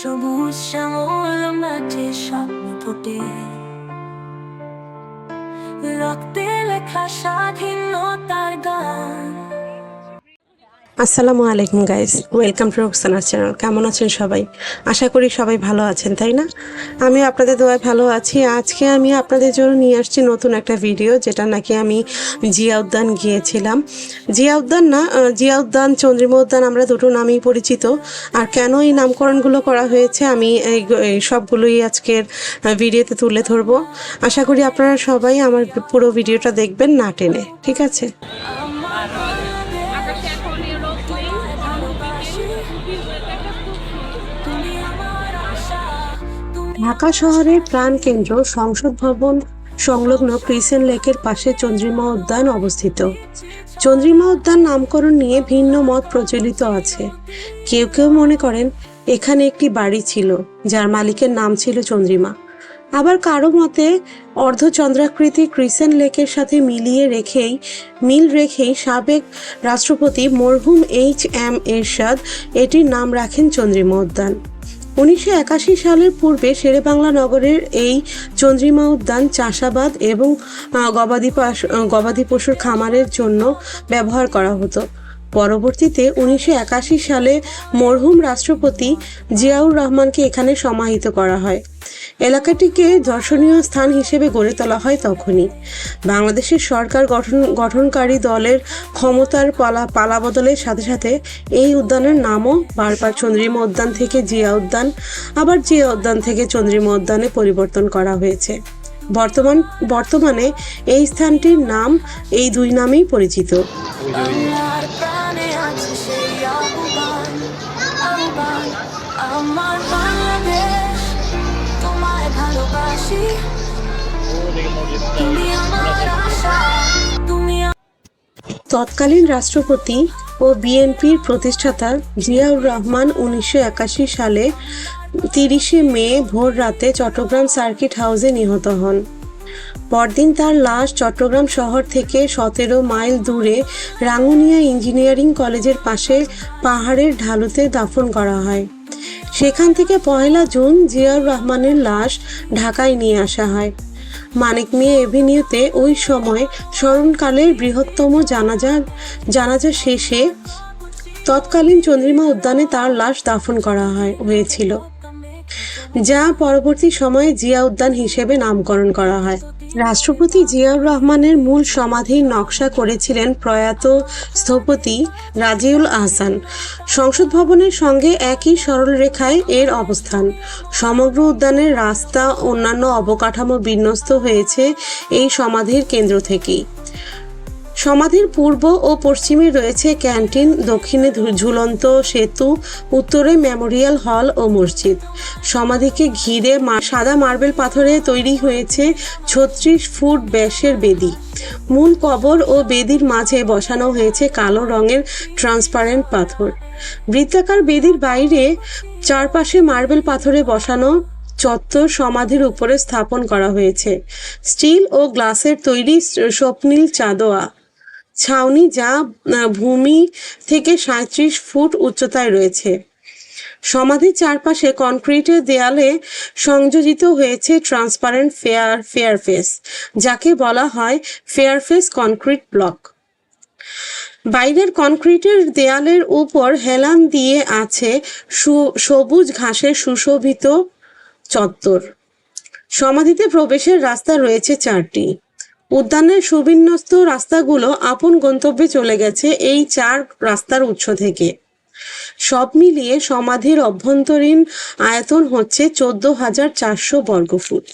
সবুজ শ্যামল মাঠে স্বপ্ন ফোটে রক্তে লেখা স্বাধীনতার আসসালামু আলাইকুম গাইজ ওয়েলকাম টু রোকসানার চ্যানেল কেমন আছেন সবাই? আশা করি সবাই ভালো আছেন, তাই না? আমি আপনাদের দোয়ায় ভালো আছি। আজকে আমি আপনাদের জন্য নিয়ে আসছি নতুন একটা ভিডিও যেটা নাকি আমি জিয়া উদ্যান গিয়েছিলাম। জিয়া উদ্যান না জিয়া উদ্যান চন্দ্রিমা উদ্যান আমরা দুটো নামেই পরিচিত। আর কেন এই নামকরণগুলো করা হয়েছে, আমি এই এই সবগুলোই আজকের ভিডিওতে তুলে ধরবো। আশা করি আপনারা সবাই আমার পুরো ভিডিওটা দেখবেন না টেনে, ঠিক আছে? ঢাকা শহরের প্রাণকেন্দ্র সংসদ ভবন সংলগ্ন ক্রিসেন লেকের পাশে চন্দ্রিমা উদ্যান অবস্থিত। চন্দ্রিমা উদ্যান নামকরণ নিয়ে ভিন্ন মত প্রচলিত আছে। কেউ কেউ মনে করেন, এখানে একটি বাড়ি ছিল, যার মালিকের নাম ছিল চন্দ্রিমা। আবার কারও মতে, অর্ধচন্দ্রাকৃতি ক্রিসেন লেকের সাথে মিলিয়ে রেখেই, মিল রেখেই সাবেক রাষ্ট্রপতি মরহুম এইচ এম এরশাদ এটির নাম রাখেন চন্দ্রিমা উদ্যান। উনিশশো একাশি সালের পূর্বে শেরেবাংলা নগরের এই চন্দ্রিমা উদ্যান চাষাবাদ এবং গবাদি গবাদি পশুর খামারের জন্য ব্যবহার করা হতো। পরবর্তীতে উনিশশো একাশি সালে মরহুম রাষ্ট্রপতি জিয়াউর রহমানকে এখানে সমাহিত করা হয়। এলাকাটিকে দর্শনীয় স্থান হিসেবে গড়ে তোলা হয় তখনই। বাংলাদেশের সরকার গঠন, গঠনকারী দলের ক্ষমতার পালা পালাবদলের সাথে সাথে এই উদ্যানের নামও বারবার চন্দ্রিমা উদ্যান থেকে জিয়া উদ্যান, আবার জিয়া উদ্যান থেকে চন্দ্রিমা উদ্যানে পরিবর্তন করা হয়েছে। বর্তমান, বর্তমানে এই স্থানটির নাম, এই দুই নামেই পরিচিত। তৎকালীন রাষ্ট্রপতি ও বিএনপির প্রতিষ্ঠাতা জিয়াউর রহমান উনিশশো একাশি সালে তিরিশে মে ভোর রাতে চট্টগ্রাম সার্কিট হাউসে নিহত হন। পরদিন তার লাশ চট্টগ্রাম শহর থেকে সতেরো মাইল দূরে রাঙ্গুনিয়া ইঞ্জিনিয়ারিং কলেজের পাশে পাহাড়ের ঢালুতে দাফন করা হয়। সেখান থেকে পহেলা জুন জিয়াউর রহমানের লাশ ঢাকায় নিয়ে আসা হয়। মানিক মিয়া এভিনিউতে ওই সময় স্মরণকালের বৃহত্তম জানাজা জানাজা শেষে তৎকালীন চন্দ্রিমা উদ্যানে তার লাশ দাফন করা হয়, হয়েছিল। যা পরবর্তী সময়ে জিয়া উদ্যান হিসেবে নামকরণ করা হয়। রাষ্ট্রপতি জিয়াউর রহমানের মূল সমাধির নকশা করেছিলেন প্রয়াত স্থপতি রাজিউল আহসান। সংসদ ভবনের সঙ্গে একই সরলরেখায় এর অবস্থান। সমগ্র উদ্যানের রাস্তা, অন্যান্য অবকাঠামো বিন্যস্ত হয়েছে এই সমাধির কেন্দ্র থেকেই। সমাধির পূর্ব ও পশ্চিমে রয়েছে ক্যান্টিন, দক্ষিণে ঝুলন্ত সেতু, উত্তরে মেমোরিয়াল হল ও মসজিদ। সমাধিকে ঘিরে সাদা মার্বেল পাথরে তৈরি হয়েছে ছত্রিশ ফুট ব্যাসের বেদি। মূল কবর ও বেদির মাঝে বসানো হয়েছে কালো রঙের ট্রান্সপারেন্ট পাথর। বৃত্তাকার বেদির বাইরে চারপাশে মার্বেল পাথরে বসানো চত্বর সমাধির উপরে স্থাপন করা হয়েছে। স্টিল ও গ্লাসের তৈরি স্বপ্নীল চাদোয়া। ছাউনি যা ভূমি থেকে সাঁত্রিশ ফুট উচ্চতায় রয়েছে। সমাধির চারপাশে কনক্রিটের দেয়ালে সংযোজিত হয়েছে ট্রান্সপারেন্ট ফেয়ার, ফেয়ারফেস, যাকে বলা হয় ফেয়ারফেস কনক্রিট ব্লক। বাইরের কনক্রিটের দেয়ালের উপর হেলান দিয়ে আছে সবুজ ঘাসের সুশোভিত চত্বর। সমাধিতে প্রবেশের রাস্তা রয়েছে চারটি। উদ্যানের সুবিন্যস্ত রাস্তাগুলো আপন গন্তব্যে চলে গেছে এই চার রাস্তার উৎস থেকে। সব মিলিয়ে সমাধির অভ্যন্তরীণ আয়তন হচ্ছে চোদ্দ হাজার চারশো বর্গফুট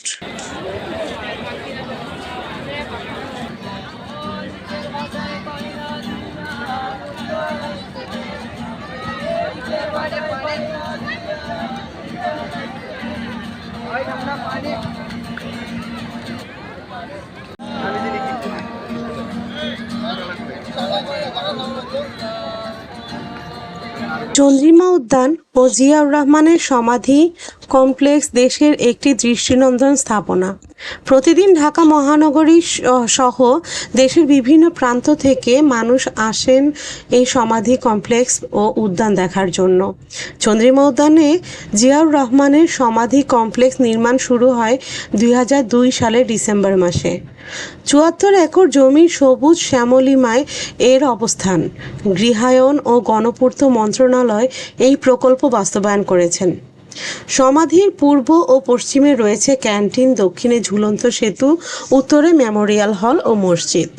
চন্দ্রিমা উদ্যান ও জিয়াউর রহমানের সমাধি কমপ্লেক্স দেশের একটি দৃষ্টিনন্দন স্থাপনা। প্রতিদিন ঢাকা মহানগরী সহ দেশের বিভিন্ন প্রান্ত থেকে মানুষ আসেন এই সমাধি কমপ্লেক্স ও উদ্যান দেখার জন্য। চন্দ্রিমা উদ্যানে জিয়াউর রহমানের সমাধি কমপ্লেক্স নির্মাণ শুরু হয় দুই হাজার দুই সালের ডিসেম্বর মাসে। চুয়াত্তর একর জমি সবুজ শ্যামলিমায় এর অবস্থান। গৃহায়ন ও গণপূর্ত মন্ত্রণালয় এই প্রকল্প বাস্তবায়ন করেছেন। সমাধির পূর্ব ও পশ্চিমে রয়েছে ক্যান্টিন, দক্ষিণে ঝুলন্ত সেতু, উত্তরে মেমোরিয়াল হল ও মসজিদ।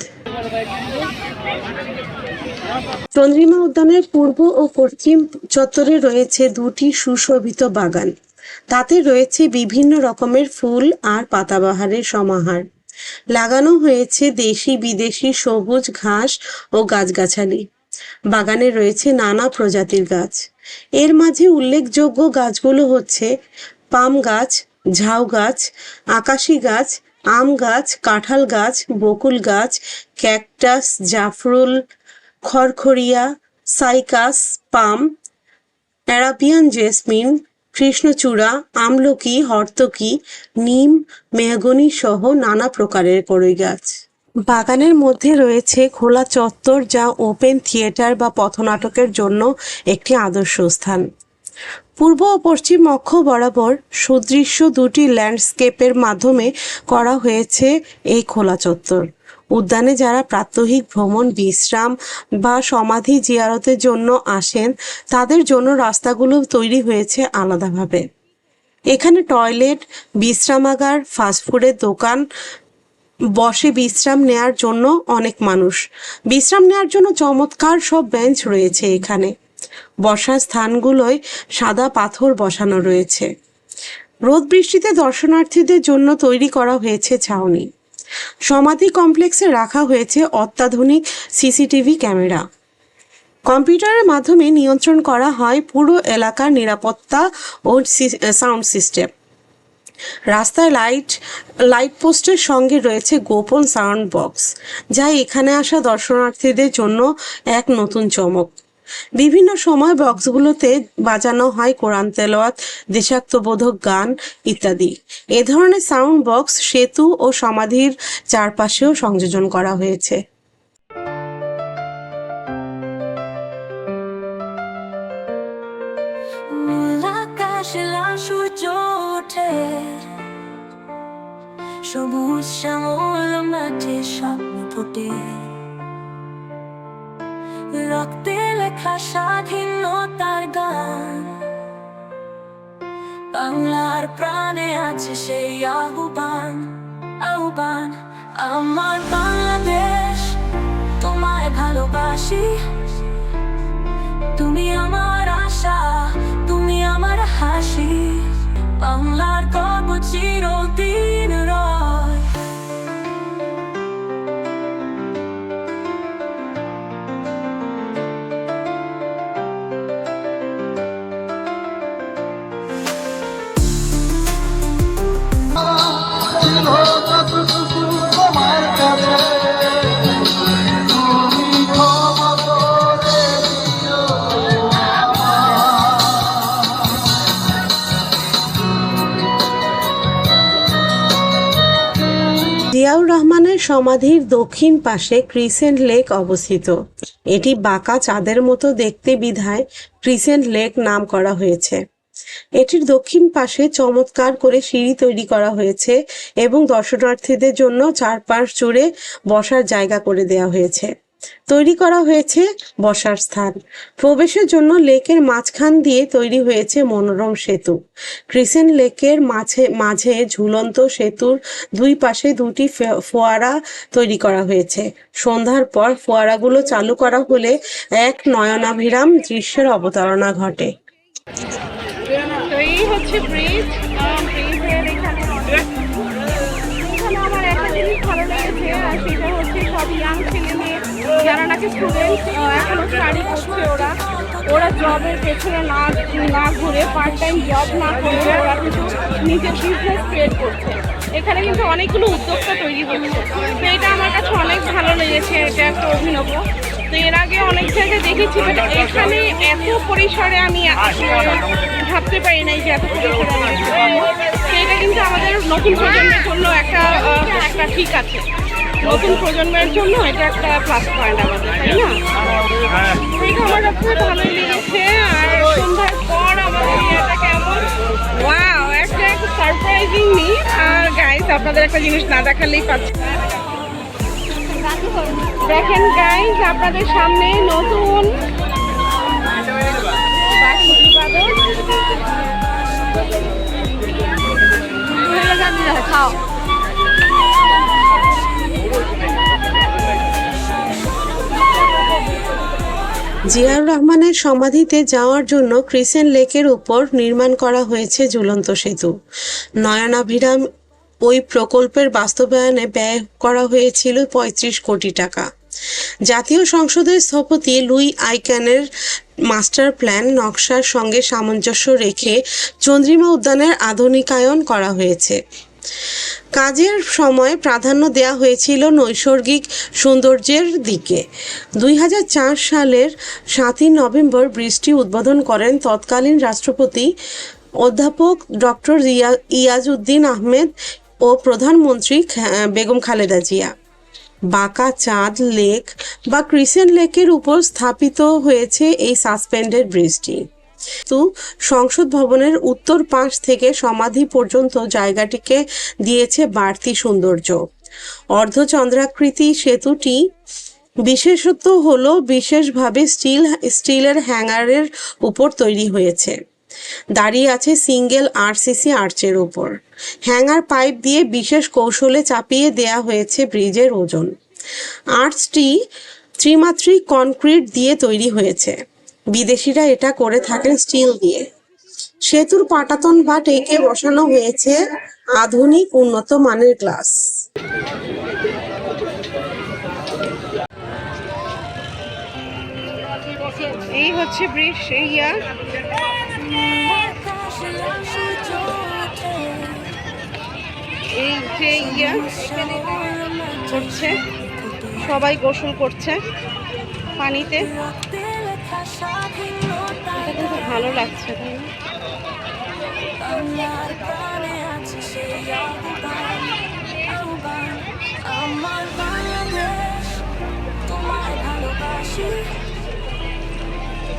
চন্দ্রিমা উদ্যানের পূর্ব ও পশ্চিম চত্বরে রয়েছে দুটি সুশোভিত বাগান। তাতে রয়েছে বিভিন্ন রকমের ফুল আর পাতাবাহারের সমাহার। লাগানো হয়েছে দেশি বিদেশি সবুজ ঘাস ও গাছগাছালি। বাগানে রয়েছে নানা প্রজাতির গাছ। এর মাঝে উল্লেখযোগ্য গাছগুলো হচ্ছে পাম গাছ, ঝাউ গাছ, আকাশি গাছ, আম গাছ, কাঁঠাল গাছ, বকুল গাছ, ক্যাকটাস, জাফরুল, খড়খড়িয়া, সাইকাস, পাম, অ্যারাবিয়ান জেসমিন, কৃষ্ণচূড়া, আমলকি, হর্তকি, নিম, মেহগনি সহ নানা প্রকারের কড়ই গাছ। বাগানের মধ্যে রয়েছে খোলা চত্বর যা ওপেন থিয়েটার বা পথনাটকের জন্য একটি আদর্শ স্থান। পূর্ব ও পশ্চিম অক্ষ বরাবর সুদৃশ্য দুটি ল্যান্ডস্কেপের মাধ্যমে করা হয়েছে এই খোলা চত্বর। উদ্যানে যারা প্রাত্যহিক ভ্রমণ, বিশ্রাম বা সমাধি জিয়ারতের জন্য আসেন, তাদের জন্য রাস্তাগুলো তৈরি হয়েছে আলাদাভাবে। এখানে টয়লেট, বিশ্রামাগার, ফাস্টফুডের দোকান বসে বিশ্রাম নেয়ার জন্য অনেক মানুষ। বিশ্রাম নেয়ার জন্য চমৎকার সব বেঞ্চ রয়েছে এখানে। বসার স্থানগুলোয় সাদা পাথর বসানো রয়েছে। রোদ বৃষ্টিতে দর্শনার্থীদের জন্য তৈরি করা হয়েছে ছাউনি। সমাধি কমপ্লেক্সে রাখা হয়েছে অত্যাধুনিক সিসিটিভি ক্যামেরা। কম্পিউটারের মাধ্যমে নিয়ন্ত্রণ করা হয় পুরো এলাকার নিরাপত্তা ও সাউন্ড সিস্টেম। রাস্তায় লাইট লাইট পোস্টের সঙ্গে রয়েছে গোপন সাউন্ড বক্স, যা এখানে আসা দর্শনার্থীদের জন্য এক নতুন চমক। বিভিন্ন সময় বক্সগুলোতে বাজানো হয় কোরআন তেলাওয়াত, দেশাত্মবোধক গান ইত্যাদি। এ ধরনের সাউন্ড বক্স সেতু ও সমাধির চারপাশেও সংযোজন করা হয়েছে। সূর্য ওঠে সবুজ শ্যামল মাঠে স্বপ্ন ফোটে। রক্তে লেখা স্বাধীনতার গান। বাংলার প্রাণে আছে সেই আহ্বান আহ্বান। আমার বাংলাদেশ, তোমায় ভালোবাসি। তুমি আমার আশা, তুমি আমার হাসি। বাংলার গর্ব চিরদিন রয় সমাধির দক্ষিণ পাশে ক্রিসেন্ট লেক অবস্থিত। এটি বাঁকা চাঁদের মতো দেখতে বিধায় ক্রিসেন্ট লেক নাম করা হয়েছে। এটির দক্ষিণ পাশে চমৎকার করে সিঁড়ি তৈরি করা হয়েছে এবং দর্শনার্থীদের জন্য চারপাশ জুড়ে বসার জায়গা করে দেওয়া হয়েছে। তৈরি করা হয়েছে বসার স্থান। প্রবেশের জন্য লেকের মাঝখান দিয়ে তৈরি হয়েছে মনোরম সেতু। ক্রিসেন্ট লেকের মাঝে মাঝে ঝুলন্ত সেতুর দুই পাশে দুটি ফোয়ারা তৈরি করা হয়েছে। সন্ধ্যার পর ফোয়ারাগুলো চালু করা হলে এক নয়নাভিরাম দৃশ্যের অবতারণা ঘটে। হচ্ছে ব্রিজ স্টুডেন্ট করছে ওরা ওরা জবের পেছনে না না ঘুরে পার্ট টাইম জব না করে ওরা কিন্তু নিজের বিজনেস ক্রিয়েট করছে এখানে কিন্তু অনেকগুলো উদ্যোক্তা তৈরি হচ্ছে তো এটা আমার কাছে অনেক ভালো লেগেছে এটা একটা অভিনব তো এর আগে অনেক জায়গায় দেখেছি বাট এখানে এত পরিসরে আমি ভাবতে পারি নাই যে এত পরিসরে এটা কিন্তু আমাদের নতুন প্রজন্মের জন্য একটা একটা ঠিক আছে। নতুন প্রজন্মের জন্য এটা একটা প্লাস পয়েন্ট আমাদের, তাই না? লেগেছে, আর সন্ধ্যার পর আমাদের কেমন? ওয়াও একটা সারপ্রাইজিং নি আর গাইস আপনাদের একটা জিনিস না দেখালেই পাচ্ছি দেখেন গাইস আপনাদের সামনে নতুন খাও। জিয়াউর রহমানের সমাধিতে যাওয়ার জন্য ক্রিসেন্ট লেকের উপর নির্মাণ করা হয়েছে ঝুলন্ত সেতু। নয়নাভিরাম ওই প্রকল্পের বাস্তবায়নে ব্যয় করা হয়েছিল পঁয়ত্রিশ কোটি টাকা। জাতীয় সংসদের স্থপতি লুই আইক্যানের মাস্টার প্ল্যান নকশার সঙ্গে সামঞ্জস্য রেখে চন্দ্রিমা উদ্যানের আধুনিকায়ন করা হয়েছে। কাজের সময় প্রাধান্য দেওয়া হয়েছিল নৈসর্গিক সৌন্দর্যের দিকে। দুই সালের সাতই নভেম্বর ব্রিজটি উদ্বোধন করেন তৎকালীন রাষ্ট্রপতি অধ্যাপক ডক্টর ইয়াজউদ্দিন আহমেদ ও প্রধানমন্ত্রী বেগম খালেদা জিয়া। বাঁকা চাঁদ লেক বা ক্রিসেন্ট লেকের উপর স্থাপিত হয়েছে এই সাসপেন্ডেড ব্রিজটি কিন্তু সংসদ ভবনের উত্তর পাশ থেকে সমাধি পর্যন্ত জায়গাটিকে দিয়েছে বাড়তি সৌন্দর্য। অর্ধচন্দ্রাকৃতি সেতুটি বিশেষত্ব হলো বিশেষভাবে স্টিল, স্টিলের হ্যাঙ্গারের উপর তৈরি হয়েছে। দাঁড়িয়ে আছে সিঙ্গেল আরসিসি আর্চের উপর। হ্যাঙ্গার পাইপ দিয়ে বিশেষ কৌশলে চাপিয়ে দেয়া হয়েছে ব্রিজের ওজন। আর্চটি ত্রিমাত্রিক কনক্রিট দিয়ে তৈরি হয়েছে। বিদেশিরা এটা করে থাকেন স্টিল দিয়ে। সেতুর পাটাতন বা টেকে বসানো হয়েছে আধুনিক, উন্নত মানের গ্লাস এই হচ্ছে ব্রিজ ইয়া। এই যে ইয়া, করছে। সবাই গোসল করছে পানিতে। এটা কিন্তু ভালো লাগছে তাই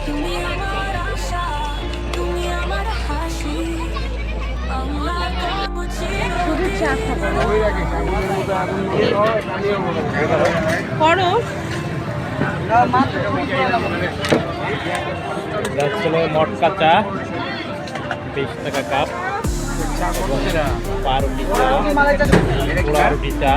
তুমি আমার আশা তুমি আমার হাসি। আমার শুধু চা খাব। করো ছিল মটকা চা বিশ টাকা কাপ। পাউরুটি চা রুটি চা।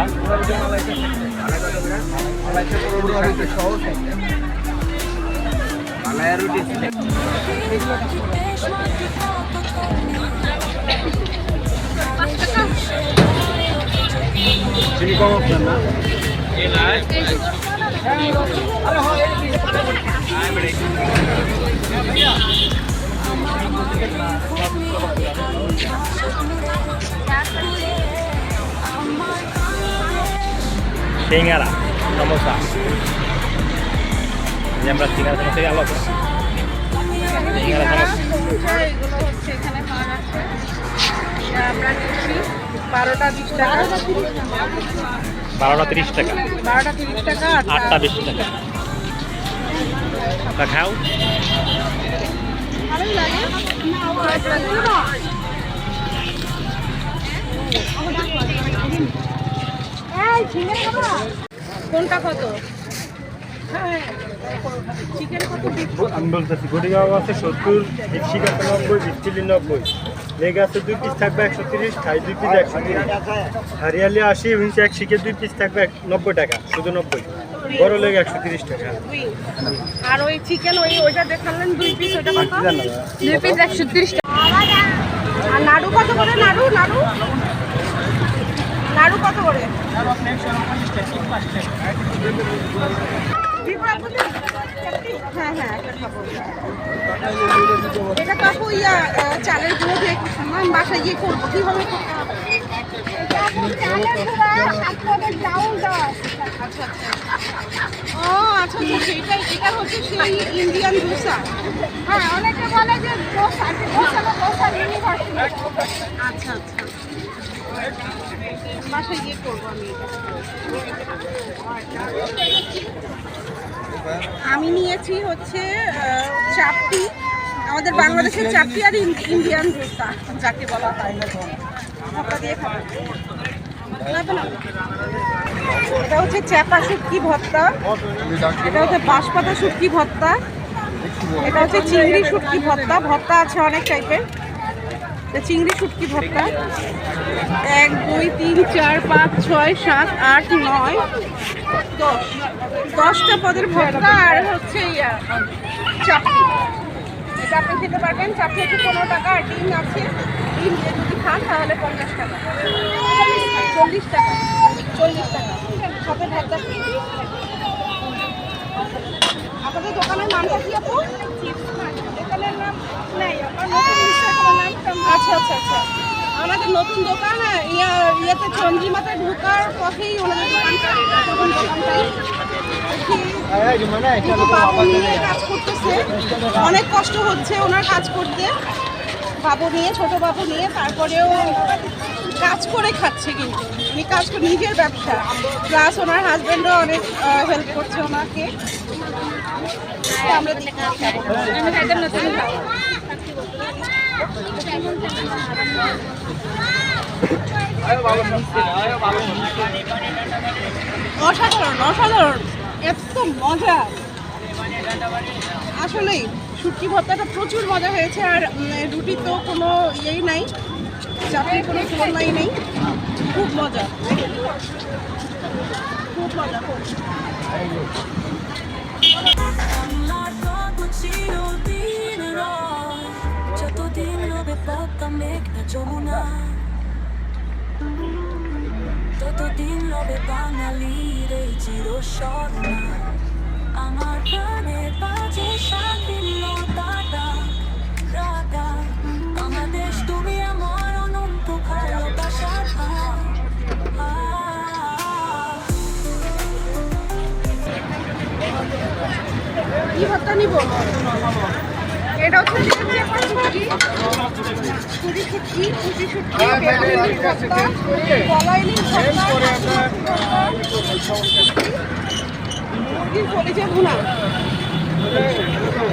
সিঙ্গারা সমোসা। আমরা সিঙ্গারা সমোসা থেকে আলাদা। সিঙ্গারা সমোসা। আমরা বারোটা বিশ বারোটা তিরিশ টাকা। বারোটা তিরিশ টাকা আটটা বিশ টাকা। তা খাও কোনটা কত? চিকেন কত আমি বলতেছি গড়িগাঁও আছে সত্তর মিক্সিক আছে নব্বই। আছে দুই পিস থাকবে একশো তিরিশ খাই দুই পিস একশো তিরিশ। হারিয়ালি আশি ইঞ্চি এক শিখে দুই পিস থাকবে নব্বই টাকা শুধু নব্বই। বড় লেগ একশো তিরিশ টাকা। আর ওই চিকেন ওই ওইটা দেখালেন দুই পিস ওইটা কত? দুই পিস একশো তিরিশ টাকা। আর নাড়ু কত করে? নাড়ু নাড়ু? নাড়ু কত করে? হ্যাঁ হ্যাঁ একটা খাব। এটা ইয়া চালের আমি বাসায় গিয়ে করব কীভাবে করতে হবে? ও আচ্ছা আচ্ছা এটা হচ্ছে সেই ইন্ডিয়ান দোসা হ্যাঁ অনেকে বলে যে দোসা দোসা না দোসা ইউনিভার্সিটি আচ্ছা আচ্ছা। বাসায় গিয়ে করব আমি আমি নিয়েছি হচ্ছে চাপটি। আমাদের বাংলাদেশের চাপটি আর ইন- ইন্ডিয়ান দোসা যাকে বলা হয় দিয়ে খাবেন এটা হচ্ছে চ্যাপা শুটকি ভর্তা। এটা হচ্ছে বাঁশপাতা শুটকি ভর্তা। এটা হচ্ছে চিংড়ি শুটকি ভর্তা। ভর্তা আছে অনেক টাইপের চিংড়ি শুটকি ভর্তা। এক দুই তিন চার পাঁচ ছয় সাত আট নয় দশ। দশটা পদের ভর্তা আর হচ্ছে ইয়া চাপটি আপনি খেতে পারবেন চাপটি হচ্ছে পনেরো টাকা আর ডিম আছে? ডিম যদি খান তাহলে পঞ্চাশ টাকা। চল্লিশ টাকা। চল্লিশ টাকা। সাথে ভর্তা আপনাদের দোকানের নামটা কি আপু? দোকানের নাম নেই আমার আচ্ছা আচ্ছা আচ্ছা। আমাদের নতুন দোকান হ্যাঁ, ইয়া ইয়েতে চন্দ্রিমাতে ঢোকার পথেই ওনাদের দোকানটা নতুন কাজ করতেছে অনেক কষ্ট হচ্ছে ওনার কাজ করতে। বাবু নিয়ে, ছোট বাবু নিয়ে, তারপরেও কাজ করে খাচ্ছে কিন্তু। উনি কাজ করে, নিজের ব্যবসা। প্লাস ওনার হাজব্যান্ডও অনেক হেল্প করছে ওনাকে। অসাধারণ অসাধারণ। এত মজা। আসলেই শুটকি ভর্তাটা প্রচুর মজা হয়েছে আর রুটির তো কোনো ইয়েই নাই চাপড়ির কোনো তুলনাই নেই খুব মজা। খুব মজা। যতদিন রবে পদ্মা মেঘনা যমুনা। ততদিন রবে বাঙালির এই চির আমার প্রাণের বাজে স্বাধীনতাটা। রাগা বাংলাদেশ তুমি আমার অনন্ত ভালোবাসার। কি ভর্তা নিব? এটা হচ্ছে মুরগির কলিজা ভুনা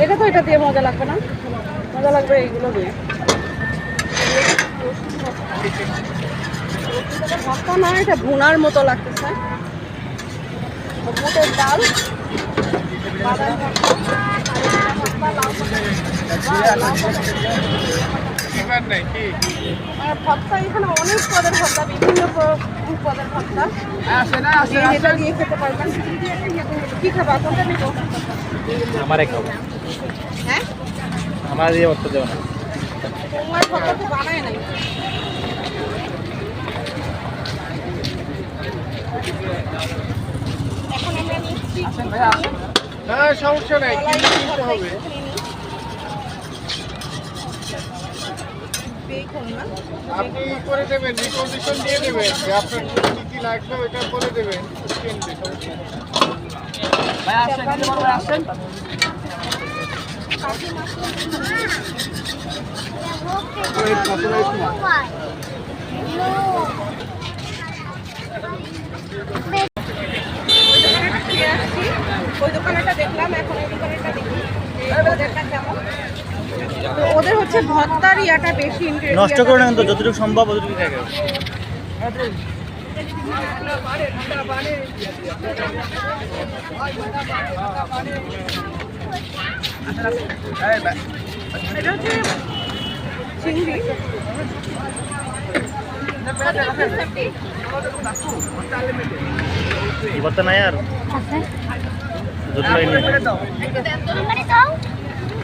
এটা তো এটা দিয়ে মজা লাগবে না? মজা লাগবে এইগুলো দিয়ে। ভর্তা না এটা ভুনার মতো লাগতেছে। বুটের ডাল বাদাম ভর্তা। এখানে অনেক পদের বিভিন্ন পদের দিয়ে খেতে পারবেন। কি খাবা? কোনটা নিব? আমারে হ্যাঁ? আমার দিয়ে অর্থ দেবো না তোমার ভর্তা তো বানায় নাই। এখন আমরা নিচ্ছি হ্যাঁ সমস্যা নাই ভর্তা একটুখানি নিই। বেগুন না আপনি করে দেবেন রিকন্ডিশন দিয়ে দেবেন যে আপনার কি কি লাগবে ওইটা বলে দেবেন সমস্যা নেই। ওই দোকানেটা ওই দেখলাম এখন এই দোকানেটা দেখি। ওদেরটা কেমন। ওদের হচ্ছে ভর্তার ইয়াটা বেশি নষ্ট করে না তো যতটুকু সম্ভব ততটুকু খাই এটা হচ্ছে চিংড়ি। এবার তো নাই আর?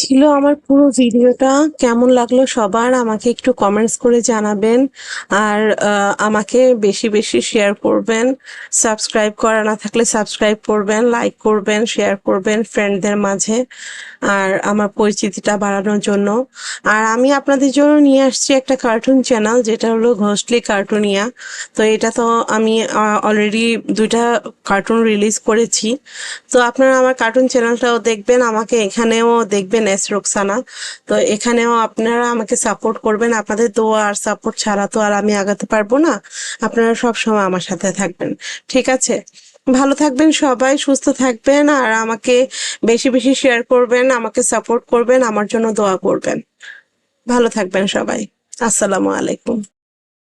ছিল আমার পুরো ভিডিওটা। কেমন লাগল সবার আমাকে একটু কমেন্টস করে জানাবেন। আর আমাকে বেশি বেশি শেয়ার করবেন। সাবস্ক্রাইব করা না থাকলে সাবস্ক্রাইব করবেন লাইক করবেন শেয়ার করবেন ফ্রেন্ডদের মাঝে। আর আমার পরিচিতিটা বাড়ানোর জন্য। আর আমি আপনাদের জন্য নিয়ে আসছি একটা কার্টুন চ্যানেল যেটা হলো ঘোষলি কার্টুনিয়া তো এটা তো আমি অলরেডি দুইটা কার্টুন রিলিজ করেছি। তো আপনারা আমার কার্টুন চ্যানেলটাও দেখবেন, আমাকে এখানেও দেখবেন এস রোকসানা। তো এখানেও আপনারা আমাকে সাপোর্ট করবেন। আপনাদের দোয়া আর সাপোর্ট ছাড়া তো আর আমি আগাতে পারব না। আপনারা সব সময় আমার সাথে থাকবেন। ঠিক আছে? ভালো থাকবেন সবাই, সুস্থ থাকবেন আর আমাকে বেশি বেশি শেয়ার করবেন, আমাকে সাপোর্ট করবেন, আমার জন্য দোয়া করবেন। ভালো থাকবেন সবাই। আসসালামু আলাইকুম।